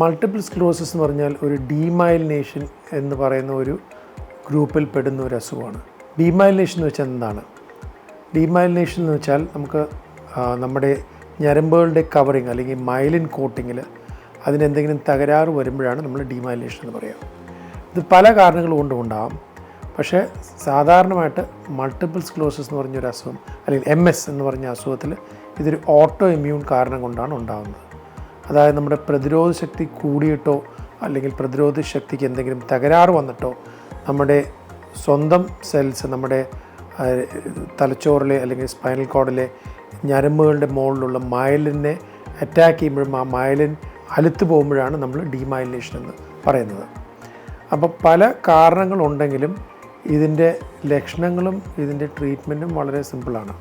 Multiple സ്ക്ലോസിസ് എന്ന് പറഞ്ഞാൽ ഒരു ഡീമൈലിനേഷൻ എന്ന് പറയുന്ന ഒരു ഗ്രൂപ്പിൽ പെടുന്ന ഒരു അസുഖമാണ്. ഡീമൈലിനേഷൻ എന്ന് വെച്ചാൽ എന്താണ്? ഡീമൈലിനേഷൻ എന്ന് വെച്ചാൽ നമുക്ക് നമ്മുടെ ഞരമ്പുകളുടെ കവറിങ് അല്ലെങ്കിൽ മൈലിൻ കോട്ടിങ്ങിൽ അതിനെന്തെങ്കിലും തകരാറ് വരുമ്പോഴാണ് നമ്മൾ ഡീമൈലിനേഷൻ എന്ന് പറയുക ഇത് പല കാരണങ്ങൾ കൊണ്ടും ഉണ്ടാകാം പക്ഷേ സാധാരണമായിട്ട് മൾട്ടിപ്പിൾ സ്ക്ലോസിസ് എന്ന് പറഞ്ഞൊരു അസുഖം അല്ലെങ്കിൽ എം എസ് എന്ന് പറഞ്ഞ അസുഖത്തിൽ ഇതൊരു ഓട്ടോ ഇമ്മ്യൂൺ കാരണം കൊണ്ടാണ് ഉണ്ടാകുന്നത് അതായത് നമ്മുടെ പ്രതിരോധ ശക്തി കൂടിയിട്ടോ അല്ലെങ്കിൽ പ്രതിരോധ ശക്തിക്ക് എന്തെങ്കിലും തകരാറ് വന്നിട്ടോ നമ്മുടെ സ്വന്തം സെൽസ് നമ്മുടെ തലച്ചോറിലെ അല്ലെങ്കിൽ സ്പൈനൽ കോഡിലെ ഞരമ്പുകളുടെ മുകളിലുള്ള മയലിനെ അറ്റാക്ക് ചെയ്യുമ്പോഴും ആ മയലിൻ അലുത്ത് പോകുമ്പോഴാണ് നമ്മൾ ഡീമൈലിനേഷൻ എന്ന് പറയുന്നത്. അപ്പോൾ പല കാരണങ്ങളുണ്ടെങ്കിലും ഇതിന്റെ ലക്ഷണങ്ങളും ഇതിന്റെ ട്രീറ്റ്മെന്റും വളരെ സിമ്പിളാണ്